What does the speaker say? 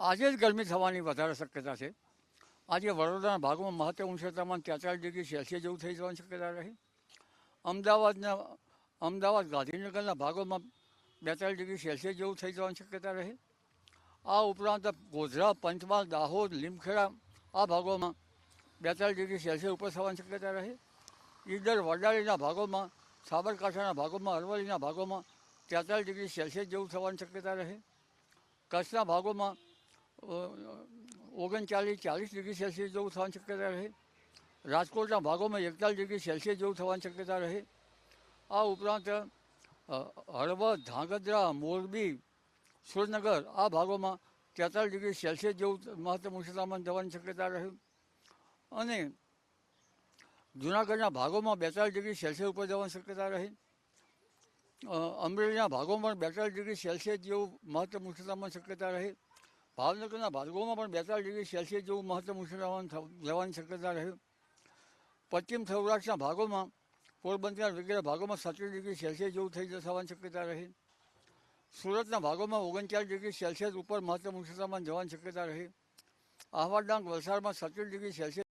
આજે જ ગરમી થવાની વધારે શક્યતા છે. આજે વડોદરાના ભાગોમાં મહત્તમ તાપમાન તેતાલીસ ડિગ્રી સેલ્સિયસ જેવું થઈ જવાની શક્યતા રહી. અમદાવાદના, અમદાવાદ ગાંધીનગરના ભાગોમાં બેતાલીસ ડિગ્રી સેલ્સિયસ જેવું થઈ જવાની શક્યતા રહી. આ ઉપરાંત ગોધરા, પંચમહાલ, દાહોદ, લીમખેડા આ ભાગોમાં બેતાલીસ ડિગ્રી સેલ્સિયસ ઉપર થવાની શક્યતા રહી. ઈડર, વડાલીના ભાગોમાં, સાબરકાંઠાના ભાગોમાં, અરવલ્લીના ભાગોમાં તેતાલીસ ડિગ્રી સેલ્સિયસ જેવું થવાની શક્યતા રહે. કચ્છના ભાગોમાં ઓગણચાલીસ ચાલીસ ડિગ્રી સેલ્સિયસ જેવું થવાની શક્યતા રહે. રાજકોટના ભાગોમાં એકતાલીસ ડિગ્રી સેલ્સિયસ જેવું થવાની શક્યતા રહે. આ ઉપરાંત હળવદ, ધાંગધ્રા, મોરબી સુરનગર આ ભાગોમાં તેતાલીસ ડિગ્રી સેલ્સિયસ જેવું મહત્તમ ઉષ્ણતામાન જવાની શક્યતા રહે. અને જૂનાગઢના ભાગોમાં બેતાલીસ ડિગ્રી સેલ્સિયસ ઉપર જવાની શક્યતા રહી. અમરેલીના ભાગોમાં બેતાલીસ ડિગ્રી સેલ્સિયસ જેવું મહત્તમ ઉષ્ણતામાન શક્યતા રહી. ભાવનગરના ભાગોમાં પણ બેતાલીસ ડિગ્રી સેલ્સિયસ જેવું મહત્તમ ઉછળવાનું રહેવાની શક્યતા રહી. પશ્ચિમ સૌરાષ્ટ્રના ભાગોમાં પોરબંદરના વગેરે ભાગોમાં સત્રીસ ડિગ્રી સેલ્સિયસ જેવું થઈ જવાની શક્યતા રહી. સુરતના ભાગોમાં ઓગણચાલીસ ડિગ્રી સેલ્સિયસ ઉપર મહત્તમ ઉષ્ણતામાન જવાની શક્યતા રહી. આહવા ડાંગ વલસાડમાં સત્રીસ ડિગ્રી સેલ્સિયસ